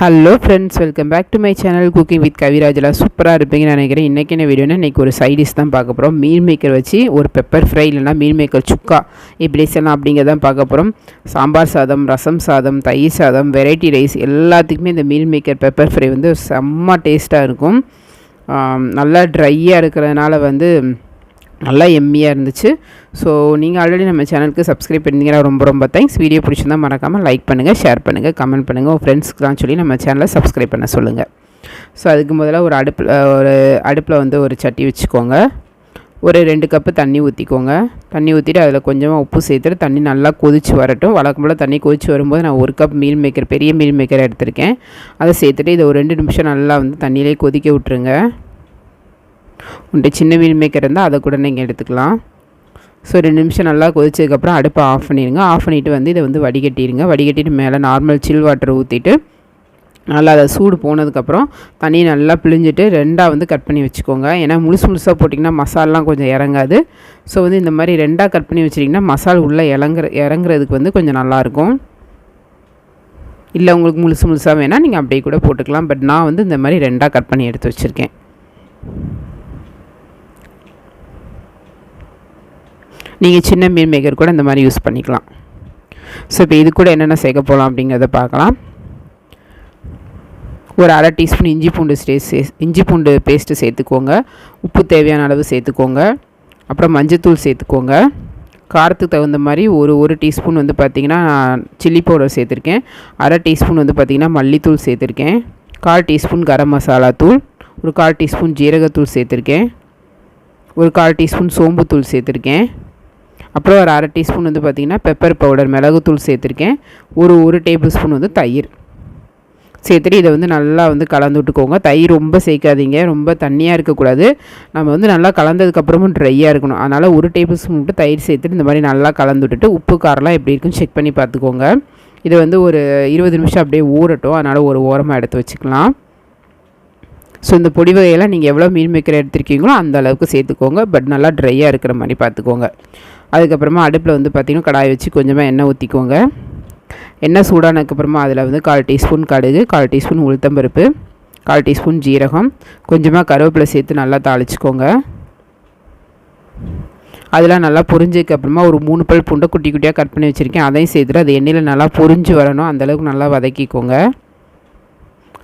Hello friends welcome back to my channel cooking with கவிராஜில் சூப்பராக இருப்பீங்கன்னு நினைக்கிறேன். இன்றைக்கி என்ன வீடியோனா இன்றைக்கி ஒரு சைடிஷ் தான் பார்க்க போகிறோம் மீன் மேக்கர் வச்சு ஒரு பெப்பர் ஃப்ரை இல்லைனா மீன் மேக்கர் சுக்கா இப்படி செய்யலாம் அப்படிங்கிறதான் பார்க்க போகிறோம் சாம்பார் சாதம் ரசம் சாதம் தயிர் சாதம் வெரைட்டி ரைஸ் எல்லாத்துக்குமே இந்த மீன் மேக்கர் பெப்பர் ஃப்ரை வந்து செம்ம டேஸ்ட்டாக இருக்கும். நல்லா ட்ரையாக இருக்கிறதுனால வந்து நல்லா எம்மியாக இருந்துச்சு. ஸோ நீங்கள் ஆல்ரெடி நம்ம சேனலுக்கு சப்ஸ்கிரைப் பண்ணிங்கன்னா ரொம்ப ரொம்ப தேங்க்ஸ் வீடியோ பிடிச்சிருந்தா மறக்காமல் லைக் பண்ணுங்கள் ஷேர் பண்ணுங்கள் கமெண்ட் பண்ணுங்கள் உங்கள் ஃப்ரெண்ட்ஸ்க்குலாம் சொல்லி நம்ம சேனலை சப்ஸ்கிரைப் பண்ண சொல்லுங்கள் ஸோ அதுக்கு முதல்ல ஒரு அடுப்பில் ஒரு அடுப்பில் வந்து ஒரு சட்டி வச்சுக்கோங்க. ஒரு ரெண்டு கப்பு தண்ணி ஊற்றிக்கோங்க தண்ணி ஊற்றிட்டு அதில் கொஞ்சமாக உப்பு சேர்த்துட்டு தண்ணி நல்லா கொதிச்சு வரட்டும். வழக்கம் போல் தண்ணி கொதிச்சு வரும்போது நான் ஒரு கப் மீல் மேக்கர் பெரிய மீல் மேக்கர் எடுத்திருக்கேன். அதை சேர்த்துட்டு இதை ஒரு ரெண்டு நிமிஷம் நல்லா வந்து தண்ணியிலே கொதிக்க விட்டுருங்க. உன்ட்டு சின்ன மீல் மேக்கர் இருந்தால் அதை கூட நீங்கள் எடுத்துக்கலாம். ஸோ ரெண்டு நிமிஷம் நல்லா கொதிச்சதுக்கப்புறம் அடுப்பை ஆஃப் பண்ணிடுங்க. ஆஃப் பண்ணிவிட்டு வந்து இதை வந்து வடிகட்டிடுங்க. வடிகட்டிட்டு மேலே நார்மல் சில் வாட்டர் ஊற்றிட்டு நல்லா அதை சூடு போனதுக்கப்புறம் தண்ணி நல்லா பிழிஞ்சிட்டு ரெண்டாக வந்து கட் பண்ணி வச்சுக்கோங்க. ஏன்னா முழுசு முழுசாக போட்டிங்கன்னா மசாலாலாம் கொஞ்சம் இறங்காது. ஸோ வந்து இந்த மாதிரி ரெண்டாக கட் பண்ணி வச்சிட்டிங்கன்னா மசால் உள்ளே இறங்குற இறங்குறதுக்கு வந்து கொஞ்சம் நல்லாயிருக்கும். இல்லை உங்களுக்கு முழுசு முழுசாக வேணால் நீங்கள் அப்படியே கூட போட்டுக்கலாம். பட் நான் வந்து இந்த மாதிரி ரெண்டாக கட் பண்ணி எடுத்து வச்சுருக்கேன். நீங்கள் சின்ன மீன் மேக்கர் கூட இந்த மாதிரி யூஸ் பண்ணிக்கலாம். ஸோ இப்போ இது கூட என்னென்ன சேர்க்க போகலாம் அப்படிங்கிறத பார்க்கலாம். ஒரு அரை டீஸ்பூன் இஞ்சி பூண்டு ஸ்டேஸ் இஞ்சி பூண்டு பேஸ்ட்டு சேர்த்துக்கோங்க. உப்பு தேவையான அளவு சேர்த்துக்கோங்க. அப்புறம் மஞ்சத்தூள் சேர்த்துக்கோங்க. காரத்துக்கு தகுந்த மாதிரி ஒரு ஒரு டீஸ்பூன் வந்து பார்த்திங்கன்னா சில்லி பவுடர் சேர்த்துருக்கேன். அரை டீஸ்பூன் வந்து பார்த்திங்கன்னா மல்லித்தூள் சேர்த்துருக்கேன். கால் டீஸ்பூன் கரம் மசாலா தூள். ஒரு கால் டீஸ்பூன் ஜீரகத்தூள் சேர்த்துருக்கேன். ஒரு கால் டீஸ்பூன் சோம்புத்தூள் சேர்த்துருக்கேன். அப்புறம் ஒரு அரை டீஸ்பூன் வந்து பார்த்திங்கன்னா பெப்பர் பவுடர் மிளகுத்தூள் சேர்த்துருக்கேன். ஒரு ஒரு டேபிள் ஸ்பூன் வந்து தயிர். சேர்த்துட்டு இதை வந்து நல்லா வந்து கலந்து விட்டுக்கோங்க. தயிர் ரொம்ப சேர்க்காதீங்க. ரொம்ப தண்ணியாக இருக்கக்கூடாது. நம்ம வந்து நல்லா கலந்ததுக்கப்புறமும் ட்ரையாக இருக்கணும். அதனால் ஒரு டேபிள் ஸ்பூன் மட்டும் தயிர் சேர்த்துட்டு இந்த மாதிரி நல்லா கலந்து விட்டுட்டு உப்பு காரெலாம் எப்படி இருக்குன்னு செக் பண்ணி பார்த்துக்கோங்க. இதை வந்து ஒரு இருபது நிமிஷம் அப்படியே ஊறட்டும். அதனால் ஒரு ஓரமாக எடுத்து வச்சுக்கலாம். ஸோ இந்த பொடி வகையெல்லாம் நீங்கள் எவ்வளோ மீன் மேக்கர் எடுத்திருக்கீங்களோ அந்த அளவுக்கு சேர்த்துக்கோங்க. பட் நல்லா ட்ரையாக இருக்கிற மாதிரி பார்த்துக்கோங்க. அதுக்கப்புறமா அடுப்பில் வந்து பார்த்திங்கன்னா கடாய் வச்சு கொஞ்சமாக எண்ணெய் ஊற்றிக்கோங்க. எண்ணெய் சூடானதுக்கப்புறமா அதில் வந்து கால் டீஸ்பூன் கடுகு கால் டீஸ்பூன் உளுத்தம்பருப்பு கால் டீஸ்பூன் ஜீரகம் கொஞ்சமாக கருவேப்பிலை சேர்த்து நல்லா தாளிச்சிக்கோங்க. அதெல்லாம் நல்லா பொரிஞ்சதுக்கு அப்புறமா ஒரு மூணு பல் பூண்டை குட்டி குட்டியாக கட் பண்ணி வச்சுருக்கேன். அதையும் சேர்த்துட்டு அது எண்ணெயில் நல்லா பொரிஞ்சு வரணும். அந்தளவுக்கு நல்லா வதக்கிக்கோங்க.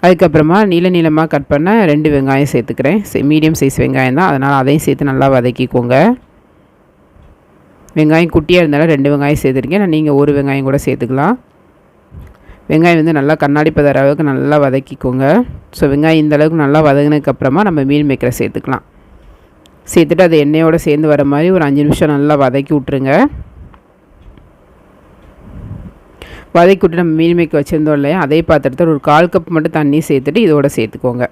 அதுக்கப்புறமா நீள நீளமாக கட் பண்ண ரெண்டு வெங்காயம் சேர்த்துக்கிறேன். மீடியம் சைஸ் வெங்காயம் தான். அதனால் அதையும் சேர்த்து நல்லா வதக்கிக்கோங்க. வெங்காயம் குட்டியாக இருந்தாலும் ரெண்டு வெங்காயம் சேர்த்துருக்கேன் நான் நீங்கள் ஒரு வெங்காயம் கூட சேர்த்துக்கலாம். வெங்காயம் வந்து நல்லா கண்ணாடி பதற அளவுக்கு நல்லா வதக்கிக்கோங்க. ஸோ வெங்காயம் இந்த அளவுக்கு நல்லா வதங்கினதுக்கப்புறமா நம்ம மீன் மேக்கரை சேர்த்துக்கலாம். சேர்த்துட்டு அது எண்ணெயோடு சேர்ந்து வர மாதிரி ஒரு அஞ்சு நிமிஷம் நல்லா வதக்கி விட்ருங்க வதக்கி விட்டு நம்ம மீன் மேக்கர் வச்சுருந்தோம் இல்லையா? அதே பாத்திரத்தில் ஒரு கால் கப் மட்டும் தண்ணி சேர்த்துட்டு இதோட சேர்த்துக்கோங்க.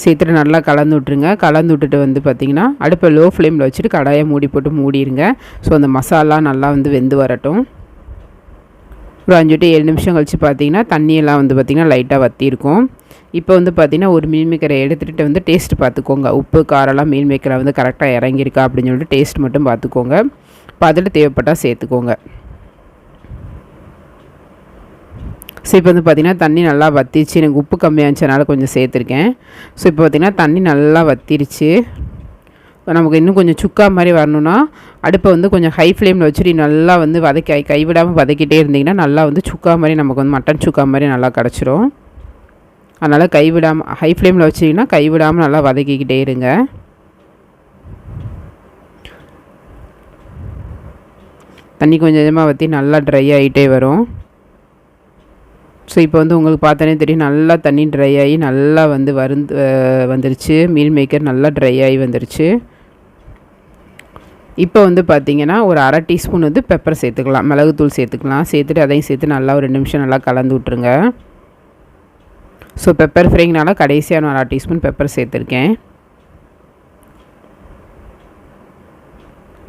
சேர்த்துட்டு நல்லா கலந்து விட்ருங்க கலந்து விட்டுட்டு வந்து பார்த்திங்கன்னா அடுப்பை லோ ஃப்ளேமில் வச்சுட்டு கடாயை மூடி போட்டு மூடிடுங்க ஸோ அந்த மசாலா நல்லா வந்து வெந்து வரட்டும். ஒரு அஞ்சு டு ஏழு நிமிஷம் கழித்து பார்த்தீங்கன்னா தண்ணியெல்லாம் வந்து பார்த்திங்கன்னா லைட்டாக வற்றிருக்கும் இப்போ வந்து பார்த்திங்கன்னா ஒரு மீன் மேக்கரை எடுத்துகிட்டு வந்து டேஸ்ட் பார்த்துக்கோங்க. உப்பு காரெல்லாம் மீன் மேக்கரை வந்து கரெக்டாக இறங்கியிருக்கா அப்படின்னு சொல்லிட்டு டேஸ்ட் மட்டும் பார்த்துக்கோங்க. பார்த்துட்டு தேவைப்பட்டால் சேர்த்துக்கோங்க. ஸோ இப்போ வந்து பார்த்திங்கன்னா தண்ணி நல்லா வத்திருச்சு. எனக்கு உப்பு கம்மியாச்சுனால கொஞ்சம் சேர்த்துருக்கேன். ஸோ இப்போ பார்த்திங்கன்னா தண்ணி நல்லா வத்திருச்சு. நமக்கு இன்னும் கொஞ்சம் சுக்கா மாதிரி வரணும்னா அடுப்பை வந்து கொஞ்சம் ஹை ஃப்ளேமில் வச்சுட்டு நல்லா வந்து வதக்கி கைவிடாமல் வதக்கிட்டே இருந்திங்கன்னா நல்லா வந்து சுக்கா மாதிரி நமக்கு வந்து மட்டன் சுக்கா மாதிரி நல்லா கிடச்சிரும். அதனால் கைவிடாமல் ஹை ஃப்ளேமில் வச்சிங்கன்னா கைவிடாமல் நல்லா வதக்கிக்கிட்டே இருங்க. தண்ணி கொஞ்சம் கொஞ்சமாக வற்றி நல்லா ட்ரை ஆகிட்டே வரும். ஸோ இப்போ வந்து உங்களுக்கு பார்த்தோன்னே தெரியும் நல்லா தண்ணி ட்ரை ஆகி நல்லா வந்து வருந்து வந்துருச்சு. மீல் மேக்கர் நல்லா ட்ரை ஆகி வந்துருச்சு. இப்போ வந்து பார்த்திங்கன்னா ஒரு அரை டீஸ்பூன் வந்து பெப்பர் சேர்த்துக்கலாம். மிளகுத்தூள் சேர்த்துக்கலாம். சேர்த்துட்டு அதையும் சேர்த்து நல்லா ஒரு ரெண்டு நிமிஷம் நல்லா கலந்து விட்ருங்க ஸோ பெப்பர் ஃப்ரைங்கனால கடைசியாக நான் அரை டீஸ்பூன் பெப்பர் சேர்த்துருக்கேன்.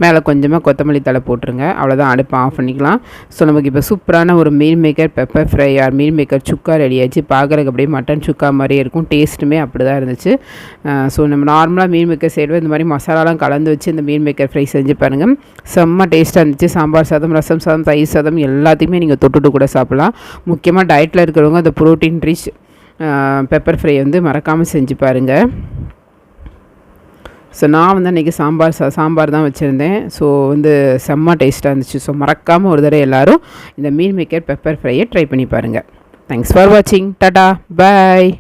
மேலே கொஞ்சமாக கொத்தமல்லி தலை போட்டுருங்க. அவ்வளோதான் அடுப்பை ஆஃப் பண்ணிக்கலாம். ஸோ நமக்கு இப்போ சூப்பரான ஒரு meal maker pepper fry or meal maker chukka ready ஆச்சு பார்க்குறதுக்கு அப்படியே மட்டன் சுக்கா மாதிரியே இருக்கும். டேஸ்ட்டுமே அப்படி தான் இருந்துச்சு ஸோ நம்ம நார்மலாக மீல் மேக்கர் செய்வது இந்த மாதிரி மசாலாலாம் கலந்து வச்சு இந்த மீல் மேக்கர் ஃப்ரை செஞ்சு பாருங்கள் செம்ம டேஸ்ட்டாக இருந்துச்சு. சாம்பார் சாதம் ரசம் சாதம் தயிர் சாதம் எல்லாத்தையுமே நீங்கள் தொட்டுட்டு கூட சாப்பிட்லாம். முக்கியமாக டயட்டில் இருக்கிறவங்க அந்த ப்ரோட்டீன் ரிச் பெப்பர் ஃப்ரை வந்து மறக்காமல் செஞ்சு பாருங்கள் ஸோ நான் வந்து அன்றைக்கி சாம்பார் சா சாம்பார் தான் வச்சுருந்தேன். ஸோ வந்து செம்ம டேஸ்ட்டாக இருந்துச்சு. ஸோ மறக்காமல் ஒரு தடவை எல்லோரும் இந்த மீல் மேக்கர் பெப்பர் ஃப்ரையை ட்ரை பண்ணி பாருங்கள் தேங்க்ஸ் ஃபார் வாட்சிங் டாடா பாய்